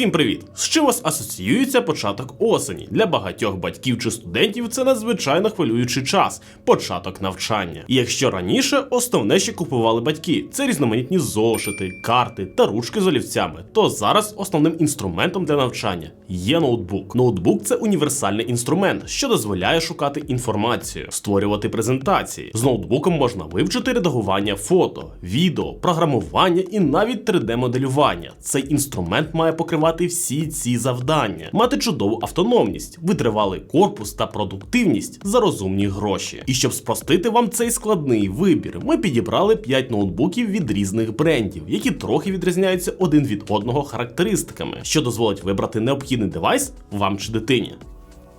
Всім привіт! З чим вас асоціюється початок осені? Для багатьох батьків чи студентів це надзвичайно хвилюючий час початок навчання. І якщо раніше основне, що купували батьки, це різноманітні зошити, карти та ручки з олівцями, то зараз основним інструментом для навчання є ноутбук. Ноутбук це універсальний інструмент, що дозволяє шукати інформацію, створювати презентації. З ноутбуком можна вивчити редагування фото, відео, програмування і навіть 3D-моделювання. Цей інструмент має покривати всі ці завдання, мати чудову автономність, витривалий корпус та продуктивність за розумні гроші. І щоб спростити вам цей складний вибір, ми підібрали 5 ноутбуків від різних брендів, які трохи відрізняються один від одного характеристиками, що дозволить вибрати необхідний девайс вам чи дитині.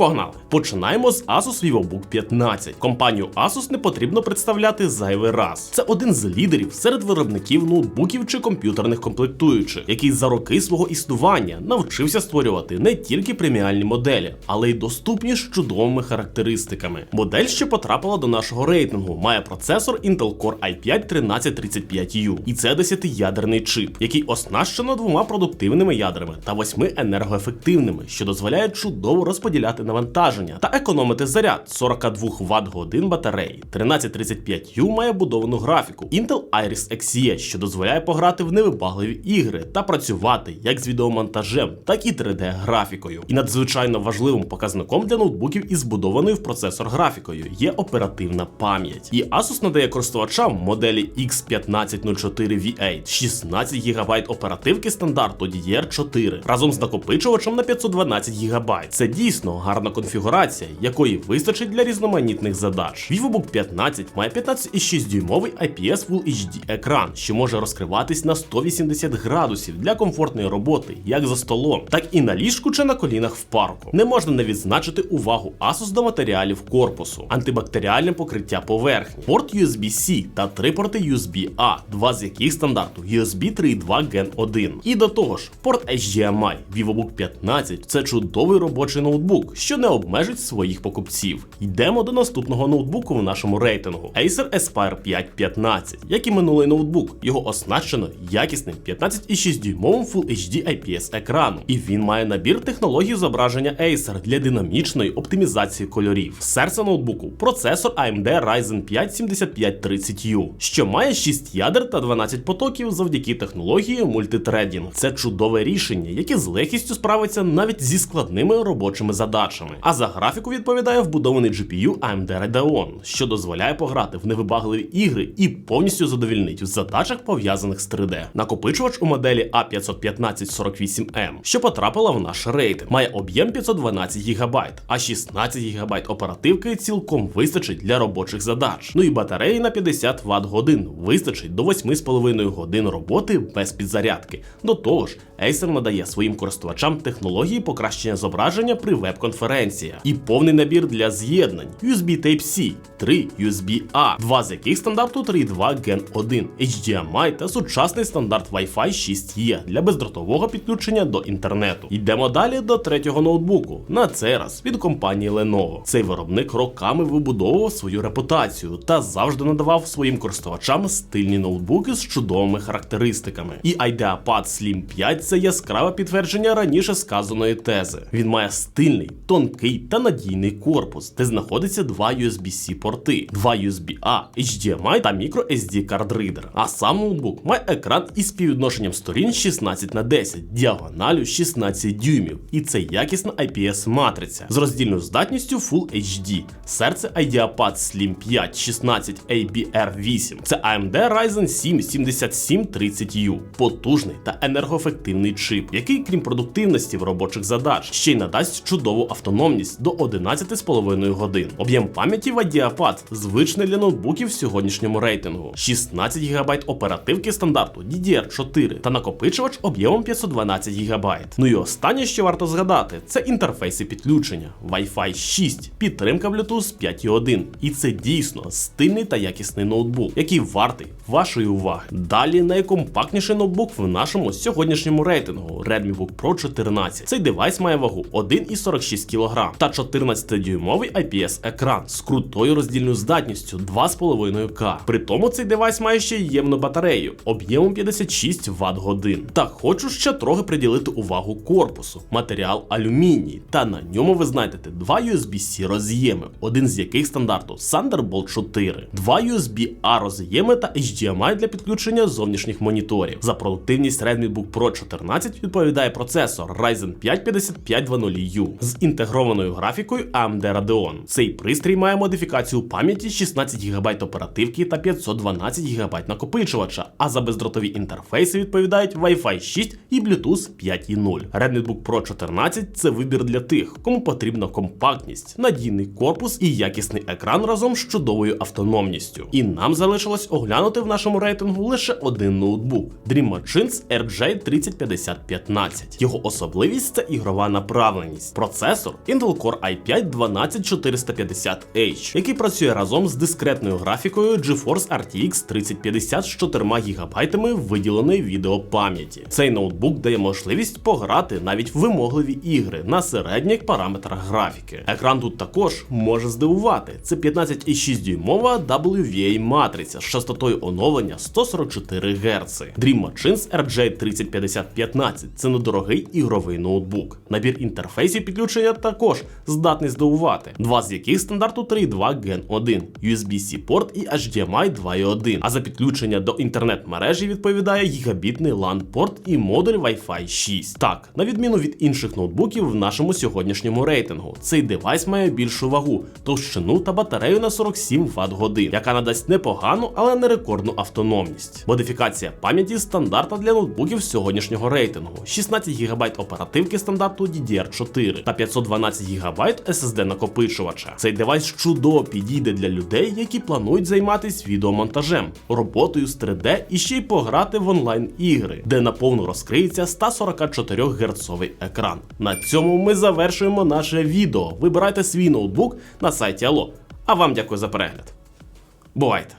Погнали! Починаємо з Asus VivoBook 15. Компанію Asus не потрібно представляти зайвий раз. Це один з лідерів серед виробників ноутбуків чи комп'ютерних комплектуючих, який за роки свого існування навчився створювати не тільки преміальні моделі, але й доступні з чудовими характеристиками. Модель, що потрапила до нашого рейтингу, має процесор Intel Core i5 1335U, і це 10-ядерний чип, який оснащено двома продуктивними ядрами та восьми енергоефективними, що дозволяє чудово розподіляти навантаження та економити заряд 42 Вт годин батареї. 1335U має будовану графіку Intel Iris Xe, що дозволяє пограти в невибагливі ігри та працювати як з відеомонтажем, так і 3D-графікою. І надзвичайно важливим показником для ноутбуків із збудованою в процесор графікою є оперативна пам'ять. І Asus надає користувачам моделі X1504V8 16 ГБ оперативки стандарту DDR4 разом з накопичувачем на 512 ГБ. Це дійсно гарна конфігурація, якої вистачить для різноманітних задач. VivoBook 15 має 15,6 дюймовий IPS Full HD екран, що може розкриватись на 180 градусів для комфортної роботи, як за столом, так і на ліжку чи на колінах в парку. Не можна не відзначити увагу Asus до матеріалів корпусу, антибактеріальне покриття поверхні, порт USB-C та три порти USB-A, два з яких стандарту USB 3.2 Gen 1. І до того ж, порт HDMI VivoBook 15 це чудовий робочий ноутбук, що не обмежить своїх покупців. Йдемо до наступного ноутбуку в нашому рейтингу Acer Aspire 515. Як і минулий ноутбук, його оснащено якісним 15,6 дюймовим Full HD IPS екраном, і він має набір технологій зображення Acer для динамічної оптимізації кольорів. Серце ноутбуку процесор AMD Ryzen 5 7530U, що має 6 ядер та 12 потоків завдяки технології мультитрейдінг. Це чудове рішення, яке з легкістю справиться навіть зі складними робочими задачами. А за графіку відповідає вбудований GPU AMD Radeon, що дозволяє пограти в невибагливі ігри і повністю задовільнить в задачах пов'язаних з 3D. Накопичувач у моделі A51548M, що потрапила в наш рейтинг, має об'єм 512 ГБ, а 16 ГБ оперативки цілком вистачить для робочих задач. Ну і батареї на 50 Вт годин вистачить до 8,5 годин роботи без підзарядки. До того ж, Acer надає своїм користувачам технології покращення зображення при веб-конференціях і повний набір для з'єднань USB Type-C, 3 USB-A, два з яких стандарту 3.2 Gen 1, HDMI та сучасний стандарт Wi-Fi 6E для бездротового підключення до інтернету. Йдемо далі до третього ноутбуку. На цей раз від компанії Lenovo. Цей виробник роками вибудовував свою репутацію та завжди надавав своїм користувачам стильні ноутбуки з чудовими характеристиками. І IdeaPad Slim 5 це яскраве підтвердження раніше сказаної тези. Він має стильний, тонкий та надійний корпус, де знаходиться два USB-C порти, два USB-A, HDMI та microSD карт ридер. А сам ноутбук має екран із співвідношенням сторін 16 на 10, діагоналю 16 дюймів. І це якісна IPS матриця з роздільною здатністю Full HD. Серце IdeaPad Slim 5 16 ABR8. Це AMD Ryzen 7 7730U, потужний та енергоефективний чип, який, крім продуктивності в робочих задач, ще й надасть чудову автономність до 11,5 годин. Об'єм пам'яті в IdeaPad звичний для ноутбуків в сьогоднішньому рейтингу: 16 ГБ оперативки стандарту DDR4 та накопичувач об'ємом 512 ГБ. Ну і останнє, що варто згадати, це інтерфейси підключення Wi-Fi 6, підтримка Bluetooth 5.1. І це дійсно стильний та якісний ноутбук, який вартий вашої уваги. Далі найкомпактніший ноутбук в нашому сьогоднішньому рейтингу Redmi Book Pro 14. Цей девайс має вагу 1,46 кг та 14-дюймовий IPS-екран з крутою роздільною здатністю 2,5К. При тому цей девайс має ще ємну батарею об'ємом 56 Вт годин. Та хочу ще трохи приділити увагу корпусу. Матеріал алюміній, та на ньому ви знайдете два USB-C роз'єми, один з яких стандарту Thunderbolt 4, два USB-A роз'єми та HDMI для підключення зовнішніх моніторів. За продуктивність Redmi Book Pro 14 відповідає процесор Ryzen 5 5500U з інтегрованою графікою AMD Radeon. Цей пристрій має модифікацію пам'яті 16 ГБ оперативки та 512 ГБ накопичувача, а за бездротові інтерфейси відповідають Wi-Fi 6 і Bluetooth 5.0. Redmi Book Pro 14 це вибір для тих, кому потрібна компактність, надійний корпус і якісний екран разом з чудовою автономністю. І нам залишилось оглянути в нашому рейтингу лише один ноутбук Dream Machines RJ 305015. Його особливість це ігрова направленість. Процесор Intel Core i5 12450H, який працює разом з дискретною графікою GeForce RTX 3050 з 4 ГБ виділеної відеопам'яті. Цей ноутбук дає можливість пограти навіть вимогливі ігри на середніх параметрах графіки. Екран тут також може здивувати. Це 15,6 дюймова WVA матриця з частотою оновлення 144 Гц. Dream Machines RJ 305015 це недорогий ігровий ноутбук. Набір інтерфейсів підключення також здатний здивувати, два з яких стандарту 3.2 Gen 1, USB-C порт і HDMI 2.1. А за підключення до інтернет-мережі відповідає гігабітний LAN порт і модуль Wi-Fi 6. Так, на відміну від інших ноутбуків в нашому сьогоднішньому рейтингу, цей девайс має більшу вагу, товщину та батарею на 47 Вт годин, яка надасть непогану, але не рекордну автономність. Модифікація пам'яті стандартна для ноутбуків сьогоднішнього рейтингу: 16 ГБ оперативки стандарту DDR4 та 512 ГБ SSD накопичувача. Цей девайс чудово підійде для людей, які планують займатися відеомонтажем, роботою з 3D і ще й пограти в онлайн ігри, де наповну розкриється 144 герцовий екран. На цьому ми завершуємо наше відео. Вибирайте свій ноутбук на сайті Allo. А вам дякую за перегляд. Бувайте!